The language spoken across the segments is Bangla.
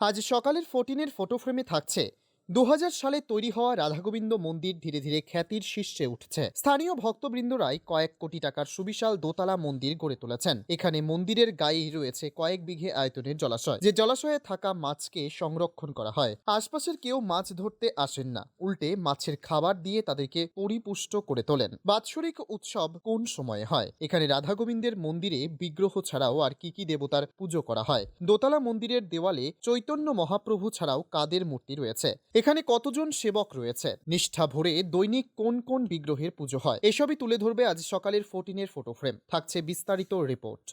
আজ সকালের ফোর্টিনের ফটো ফ্রেমে থাকছে। দু হাজার সালে তৈরি হওয়া রাধাগোবিন্দ মন্দির ধীরে ধীরে খ্যাতির শীর্ষে উঠছে। স্থানীয় ভক্তবৃন্দরাই কয়েক কোটি টাকার সুবিশাল দোতলা মন্দির গড়ে তুলেছেন। এখানে মন্দিরের গায়েই রয়েছে কয়েক বিঘে আয়তনের জলাশয়। যে জলাশয়ে থাকা মাছকে সংরক্ষণ করা হয়, আশপাশের কেউ মাছ ধরতে আসেন না। উল্টে মাছের খাবার দিয়ে তাদেরকে পরিপুষ্ট করে তোলেন। বাৎসরিক উৎসব কোন সময়ে হয়? এখানে রাধা গোবিন্দের মন্দিরে বিগ্রহ ছাড়াও আর কি কি দেবতার পুজো করা হয়? দোতলা মন্দিরের দেওয়ালে চৈতন্য মহাপ্রভু ছাড়াও কাদের মূর্তি রয়েছে? এখানে কতজন সেবক রয়েছে? নিষ্ঠা ভরে দৈনিক কোন কোন বিগ্রহের পুজো হয়? এসবই তুলে ধরবে আজ সকালের ফোর্টিনের ফটো ফ্রেম থাকছে বিস্তারিত রিপোর্ট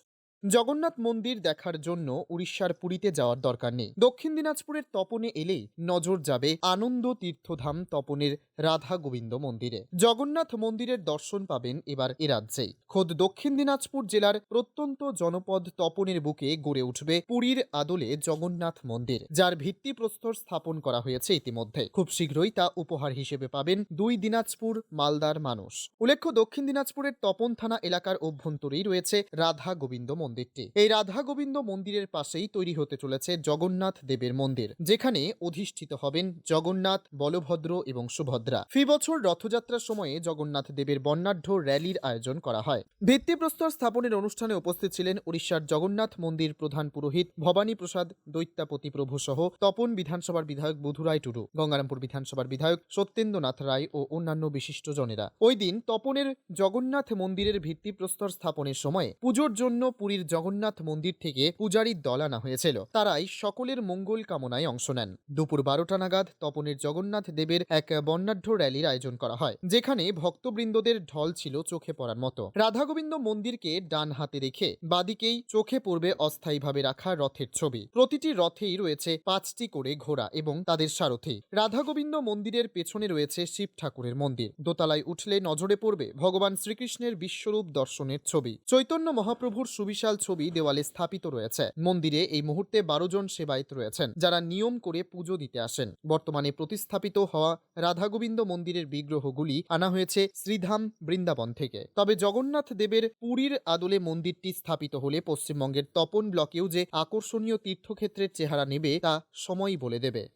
জগন্নাথ মন্দির দেখার জন্য উড়িষ্যার পুরীতে যাওয়ার দরকার নেই। দক্ষিণ দিনাজপুরের তপনে এলেই নজর যাবে আনন্দ তীর্থধাম তপনের রাধা গোবিন্দ মন্দিরে। জগন্নাথ মন্দিরের দর্শন পাবেন এবার এ রাজ্যেই। খোদ দক্ষিণ দিনাজপুর জেলার প্রত্যন্ত জনপদ তপনের বুকে গড়ে উঠবে পুরীর আদলে জগন্নাথ মন্দির, যার ভিত্তিপ্রস্তর স্থাপন করা হয়েছে ইতিমধ্যে। খুব শীঘ্রই তা উপহার হিসেবে পাবেন দুই দিনাজপুর মালদার মানুষ। উল্লেখ্য, দক্ষিণ দিনাজপুরের তপন থানা এলাকার অভ্যন্তরেই রয়েছে রাধা গোবিন্দ মন্দিরটি। এই রাধা গোবিন্দ মন্দিরের পাশেই তৈরি হতে চলেছে জগন্নাথ দেবের মন্দির, যেখানে অধিষ্ঠিত হবেন জগন্নাথ, বলভদ্র এবং সুভদ্রা। ফি বছর রথযাত্রার সময়ে জগন্নাথ দেবের বর্ণাঢ্য র্যালির আয়োজন করা হয়। ভিত্তিপ্রস্তর স্থাপনের অনুষ্ঠানে উপস্থিত ছিলেন উড়িষ্যার জগন্নাথ মন্দির প্রধান পুরোহিত ভবানী প্রসাদ, দৈত্যাপতি প্রভু সহ তপন বিধানসভার বিধায়ক বধুরায় টুডু, গঙ্গারামপুর বিধানসভার বিধায়ক সত্যেন্দ্রনাথ রায় ও অন্যান্য বিশিষ্টজনেরা। ওই দিন তপনের জগন্নাথ মন্দিরের ভিত্তিপ্রস্তর স্থাপনের সময় পুজোর জন্য পুরীর জগন্নাথ মন্দির থেকে পূজারীর দল আনা হয়েছিল। তারাই সকলের মঙ্গল কামনায় অংশ নেন। দুপুর বারোটা নাগাদ তপনের জগন্নাথ দেবের এক বর্ণাঢ্য র্যালির আয়োজন করা হয়, যেখানে ভক্তবৃন্দদের ঢল ছিল চোখে পড়ার মতো। রাধা গোবিন্দ মন্দিরকে ডান হাতে রেখে বাদিকেই চোখে পড়বে অস্থায়ীভাবে রাখা রথের ছবি। প্রতিটি রথেই রয়েছে পাঁচটি করে ঘোড়া এবং তাদের সারথি। রাধাগোবিন্দ মন্দিরের পেছনে রয়েছে শিব ঠাকুরের মন্দির। দোতলায় উঠলে নজরে পড়বে ভগবান শ্রীকৃষ্ণের বিশ্বরূপ দর্শনের ছবি। চৈতন্য মহাপ্রভুর সুবিশাল ছবি দেওয়ালে স্থাপিত রয়েছে। মন্দিরে এই মুহূর্তে বারো জন সেবায়িত রয়েছেন, যারা নিয়ম করে পুজো দিতে আসেন। বর্তমানে প্রতিস্থাপিত হওয়া রাধাগোবিন্দ মন্দিরের বিগ্রহগুলি আনা হয়েছে শ্রীধাম বৃন্দাবন থেকে। তবে জগন্নাথ দেবের পুরীর আদলে মন্দিরটি স্থাপিত হলে পশ্চিমবঙ্গের তপন ব্লকেও যে আকর্ষণীয় তীর্থক্ষেত্রের চেহারা নেবে তা সময়ই বলে দেবে।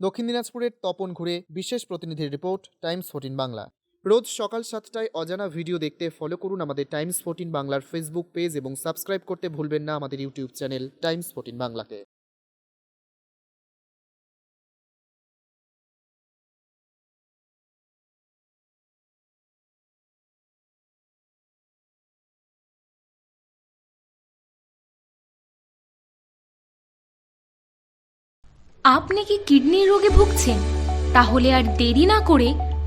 দক্ষিণ দিনাজপুরের তপন ঘুরে বিশেষ প্রতিনিধির রিপোর্ট, টাইমস ফোর্টিন বাংলা। রোজ সকাল সাতটায় অজানা ভিডিও দেখতে ফলো করুন আমাদের টাইমস ফোর্টিন বাংলার ফেসবুক পেজ এবং সাবস্ক্রাইব করতে ভুলবেন না আমাদের ইউটিউব চ্যানেল টাইমস ফোর্টিন বাংলাকে। আপনি কি কিডনির রোগে ভুগছেন? তাহলে আর দেরি না করে